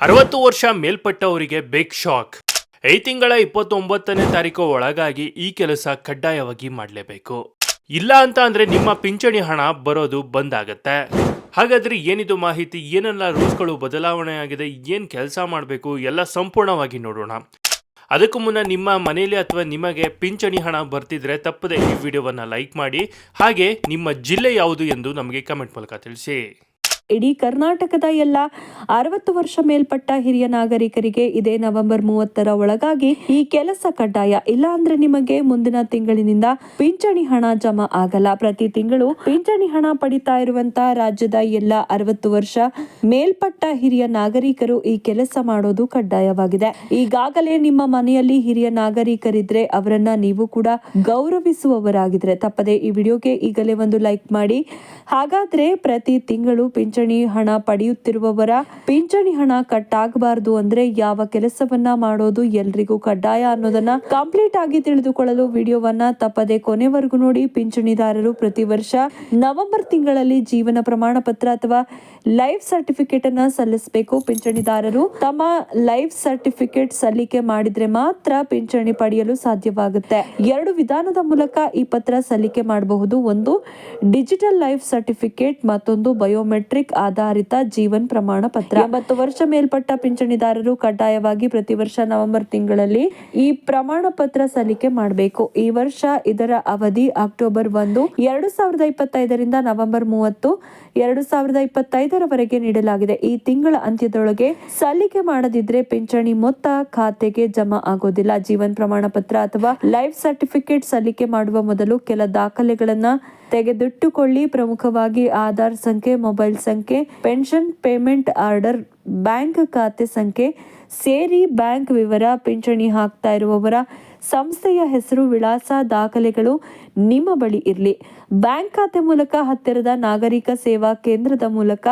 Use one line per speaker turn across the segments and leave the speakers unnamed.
ಅರವತ್ತು ವರ್ಷ ಮೇಲ್ಪಟ್ಟವರಿಗೆ big shock ಈ ತಿಂಗಳ ಇಪ್ಪತ್ತೊಂಬತ್ತನೇ ತಾರೀಕು ಒಳಗಾಗಿ ಈ ಕೆಲಸ ಕಡ್ಡಾಯವಾಗಿ ಮಾಡಲೇಬೇಕು. ಇಲ್ಲ ಅಂತ ಅಂದ್ರೆ ನಿಮ್ಮ ಪಿಂಚಣಿ ಹಣ ಬರೋದು ಬಂದ್ ಆಗತ್ತೆ ಹಾಗಾದ್ರೆ ಏನಿದು ಮಾಹಿತಿ, ಏನೆಲ್ಲ ರೂಲ್ಸ್ಗಳು ಬದಲಾವಣೆ ಆಗಿದೆ, ಏನ್ ಕೆಲಸ ಮಾಡಬೇಕು, ಎಲ್ಲ ಸಂಪೂರ್ಣವಾಗಿ ನೋಡೋಣ. ಅದಕ್ಕೂ ಮುನ್ನ ನಿಮ್ಮ ಮನೆಯಲ್ಲಿ ಅಥವಾ ನಿಮಗೆ ಪಿಂಚಣಿ ಹಣ ಬರ್ತಿದ್ರೆ ತಪ್ಪದೆ ಈ ವಿಡಿಯೋವನ್ನ ಲೈಕ್ ಮಾಡಿ, ಹಾಗೆ ನಿಮ್ಮ ಜಿಲ್ಲೆ ಯಾವುದು ಎಂದು ನಮಗೆ ಕಮೆಂಟ್ ಮೂಲಕ ತಿಳಿಸಿ.
ಇಡೀ ಕರ್ನಾಟಕದ ಎಲ್ಲ ಅರವತ್ತು ವರ್ಷ ಮೇಲ್ಪಟ್ಟ ಹಿರಿಯ ನಾಗರಿಕರಿಗೆ ಇದೇ ನವೆಂಬರ್ ಮೂವತ್ತರ ಒಳಗಾಗಿ ಈ ಕೆಲಸ ಕಡ್ಡಾಯ. ಇಲ್ಲ ಅಂದ್ರೆ ನಿಮಗೆ ಮುಂದಿನ ತಿಂಗಳಿನಿಂದ ಪಿಂಚಣಿ ಹಣ ಜಮಾ ಆಗಲ್ಲ. ಪ್ರತಿ ತಿಂಗಳು ಪಿಂಚಣಿ ಹಣ ಪಡಿತಾ ಇರುವಂತ ರಾಜ್ಯದ ಎಲ್ಲ ಅರವತ್ತು ವರ್ಷ ಮೇಲ್ಪಟ್ಟ ಹಿರಿಯ ನಾಗರಿಕರು ಈ ಕೆಲಸ ಮಾಡೋದು ಕಡ್ಡಾಯವಾಗಿದೆ. ಈಗಾಗಲೇ ನಿಮ್ಮ ಮನೆಯಲ್ಲಿ ಹಿರಿಯ ನಾಗರಿಕರಿದ್ರೆ ಅವರನ್ನ ನೀವು ಕೂಡ ಗೌರವಿಸುವವರಾಗಿದ್ರೆ. ತಪ್ಪದೆ ಈ ವಿಡಿಯೋಗೆ ಈಗಲೇ ಒಂದು ಲೈಕ್ ಮಾಡಿ. ಹಾಗಾದ್ರೆ ಪ್ರತಿ ತಿಂಗಳು ಪಿಂಚಣಿ ಹಣ ಪಡೆಯುತ್ತಿರುವವರ ಪಿಂಚಣಿ ಹಣ ಕಟ್ ಆಗಬಾರದು ಅಂದ್ರೆ ಯಾವ ಕೆಲಸವನ್ನ ಮಾಡೋದು ಎಲ್ರಿಗೂ ಕಡ್ಡಾಯ ಅನ್ನೋದನ್ನ ಕಂಪ್ಲೀಟ್ ಆಗಿ ತಿಳಿದುಕೊಳ್ಳಲು ವಿಡಿಯೋವನ್ನ ತಪ್ಪದೆ ಕೊನೆವರೆಗೂ ನೋಡಿ. ಪಿಂಚಣಿದಾರರು ಪ್ರತಿ ವರ್ಷ ನವೆಂಬರ್ ತಿಂಗಳಲ್ಲಿ ಜೀವನ ಪ್ರಮಾಣ ಪತ್ರ ಅಥವಾ ಲೈಫ್ ಸರ್ಟಿಫಿಕೇಟ್ ಅನ್ನ ಸಲ್ಲಿಸಬೇಕು. ಪಿಂಚಣಿದಾರರು ತಮ್ಮ ಲೈಫ್ ಸರ್ಟಿಫಿಕೇಟ್ ಸಲ್ಲಿಕೆ ಮಾಡಿದ್ರೆ ಮಾತ್ರ ಪಿಂಚಣಿ ಪಡೆಯಲು ಸಾಧ್ಯವಾಗುತ್ತೆ. ಎರಡು ವಿಧಾನದ ಮೂಲಕ ಈ ಪತ್ರ ಸಲ್ಲಿಕೆ ಮಾಡಬಹುದು. ಒಂದು ಡಿಜಿಟಲ್ ಲೈಫ್ ಸರ್ಟಿಫಿಕೇಟ್, ಮತ್ತೊಂದು ಬಯೋಮೆಟ್ರಿಕ್ ಆಧಾರಿತ ಜೀವನ್ ಪ್ರಮಾಣ ಪತ್ರ. ಎಂಬತ್ತು ವರ್ಷ ಮೇಲ್ಪಟ್ಟ ಪಿಂಚಣಿದಾರರು ಕಡ್ಡಾಯವಾಗಿ ಪ್ರತಿ ವರ್ಷ ನವೆಂಬರ್ ತಿಂಗಳಲ್ಲಿ ಈ ಪ್ರಮಾಣ ಪತ್ರ ಸಲ್ಲಿಕೆ ಮಾಡಬೇಕು. ಈ ವರ್ಷ ಇದರ ಅವಧಿ ಅಕ್ಟೋಬರ್ ಒಂದು, ಎರಡು ಸಾವಿರದ ಇಪ್ಪತ್ತೈದರಿಂದ ನವೆಂಬರ್ ಮೂವತ್ತು, ಎರಡು ಸಾವಿರದ ಇಪ್ಪತ್ತೈದರವರೆಗೆ ನೀಡಲಾಗಿದೆ. ಈ ತಿಂಗಳ ಅಂತ್ಯದೊಳಗೆ ಸಲ್ಲಿಕೆ ಮಾಡದಿದ್ರೆ ಪಿಂಚಣಿ ಮೊತ್ತ ಖಾತೆಗೆ ಜಮಾ ಆಗೋದಿಲ್ಲ. ಜೀವನ್ ಪ್ರಮಾಣ ಪತ್ರ ಅಥವಾ ಲೈಫ್ ಸರ್ಟಿಫಿಕೇಟ್ ಸಲ್ಲಿಕೆ ಮಾಡುವ ಮೊದಲು ಕೆಲ ದಾಖಲೆಗಳನ್ನ ತೆಗೆದಿಟ್ಟುಕೊಳ್ಳಿ. ಪ್ರಮುಖವಾಗಿ ಆಧಾರ್ ಸಂಖ್ಯೆ, ಮೊಬೈಲ್ ಸಂಖ್ಯೆ ಪೆನ್ಷನ್ ಪೇಮೆಂಟ್ ಆರ್ಡರ್, ಬ್ಯಾಂಕ್ ಖಾತೆ ಸಂಖ್ಯೆ, ಸೇರಿ ಬ್ಯಾಂಕ್ ವಿವರ, ಪಿಂಚಣಿ ಹಾಕ್ತಾ ಇರುವವರ ಸಂಸ್ಥೆಯ ಹೆಸರು, ವಿಳಾಸ, ದಾಖಲೆಗಳು ನಿಮ್ಮ ಬಳಿ ಇರಲಿ. ಬ್ಯಾಂಕ್ ಖಾತೆ ಮೂಲಕ ಹತ್ತಿರದ ನಾಗರಿಕ ಸೇವಾ ಕೇಂದ್ರದ ಮೂಲಕ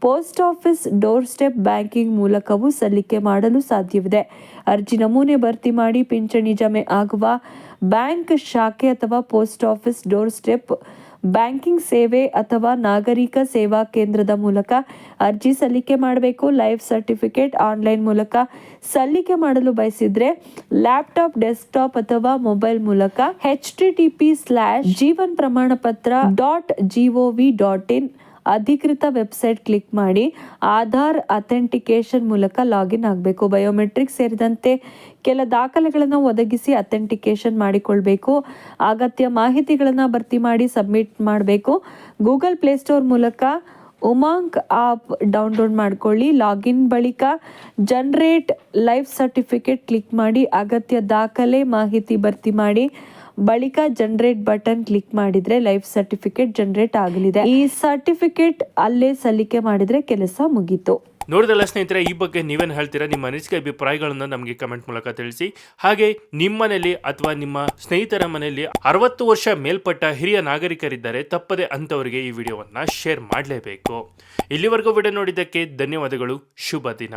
post office doorstep banking ಮೂಲಕವೂ ಸಲ್ಲಿಕೆ ಮಾಡಲು ಸಾಧ್ಯವಿದೆ. ಅರ್ಜಿ ನಮೂನೆ ಭರ್ತಿ ಮಾಡಿ ಪಿಂಚಣಿ ಜಮೆ ಆಗುವ ಬ್ಯಾಂಕ್ ಶಾಖೆ ಅಥವಾ post office doorstep banking ಸೇವೆ ಅಥವಾ ನಾಗರಿಕ ಸೇವಾ ಕೇಂದ್ರದ ಮೂಲಕ ಅರ್ಜಿ ಸಲ್ಲಿಕೆ ಮಾಡಬೇಕು. ಲೈಫ್ ಸರ್ಟಿಫಿಕೇಟ್ ಆನ್ಲೈನ್ ಮೂಲಕ ಸಲ್ಲಿಕೆ ಮಾಡಲು ಬಯಸಿದ್ರೆ ಲ್ಯಾಪ್ಟಾಪ್, ಡೆಸ್ಕ್ಟಾಪ್ ಅಥವಾ ಮೊಬೈಲ್ ಮೂಲಕ H T T P slash Jeevan Pramaan ಪತ್ರ ಡಾಟ್ ಜಿಒವಿ ಡಾಟ್ ಇನ್ ಅಧಿಕೃತ ವೆಬ್ಸೈಟ್ ಕ್ಲಿಕ್ ಮಾಡಿ ಆಧಾರ್ ಅಥೆಂಟಿಕೇಶನ್ ಮೂಲಕ ಲಾಗಿನ್ ಆಗಬೇಕು. ಬಯೋಮೆಟ್ರಿಕ್ ಸೇರಿದಂತೆ ಕೆಲ ದಾಖಲೆಗಳನ್ನು ಒದಗಿಸಿ ಅಥೆಂಟಿಕೇಶನ್ ಮಾಡಿಕೊಳ್ಬೇಕು. ಅಗತ್ಯ ಮಾಹಿತಿಗಳನ್ನು ಭರ್ತಿ ಮಾಡಿ ಸಬ್ಮಿಟ್ ಮಾಡಬೇಕು. ಗೂಗಲ್ ಪ್ಲೇಸ್ಟೋರ್ ಮೂಲಕ ಉಮಾಂಗ್ ಆಪ್ ಡೌನ್ಲೋಡ್ ಮಾಡ್ಕೊಳ್ಳಿ. ಲಾಗಿನ್ ಬಳಿಕ ಜನರೇಟ್ ಲೈಫ್ ಸರ್ಟಿಫಿಕೇಟ್ ಕ್ಲಿಕ್ ಮಾಡಿ ಅಗತ್ಯ ದಾಖಲೆ ಮಾಹಿತಿ ಭರ್ತಿ ಮಾಡಿ ಬಳಿಕ ಜನರೇಟ್ ಬಟನ್ ಕ್ಲಿಕ್ ಮಾಡಿದ್ರೆ ಲೈಫ್ ಸರ್ಟಿಫಿಕೇಟ್ ಜನರೇಟ್ ಆಗಲಿದೆ. ಈ ಸರ್ಟಿಫಿಕೇಟ್ ಅಲ್ಲೇ ಸಲ್ಲಿಕೆ ಮಾಡಿದ್ರೆ ಕೆಲಸ ಮುಗೀತು.
ನೋಡಿದಲ್ಲ ಸ್ನೇಹಿತರೆ, ಈ ಬಗ್ಗೆ ನೀವೇನು ಹೇಳ್ತೀರಾ? ನಿಮ್ಮ ಅನಿಸಿಕೆ ಅಭಿಪ್ರಾಯಗಳನ್ನು ನಮಗೆ ಕಮೆಂಟ್ ಮೂಲಕ ತಿಳಿಸಿ. ಹಾಗೆ ನಿಮ್ಮ ಮನೆಯಲ್ಲಿ ಅಥವಾ ನಿಮ್ಮ ಸ್ನೇಹಿತರ ಮನೆಯಲ್ಲಿ ಅರವತ್ತು ವರ್ಷ ಮೇಲ್ಪಟ್ಟ ಹಿರಿಯ ನಾಗರಿಕರಿದ್ದಾರೆ, ತಪ್ಪದೆ ಅಂಥವರಿಗೆ ಈ ವಿಡಿಯೋವನ್ನು ಶೇರ್ ಮಾಡಲೇಬೇಕು. ಇಲ್ಲಿವರೆಗೂ ವಿಡಿಯೋ ನೋಡಿದ್ದಕ್ಕೆ ಧನ್ಯವಾದಗಳು. ಶುಭ ದಿನ.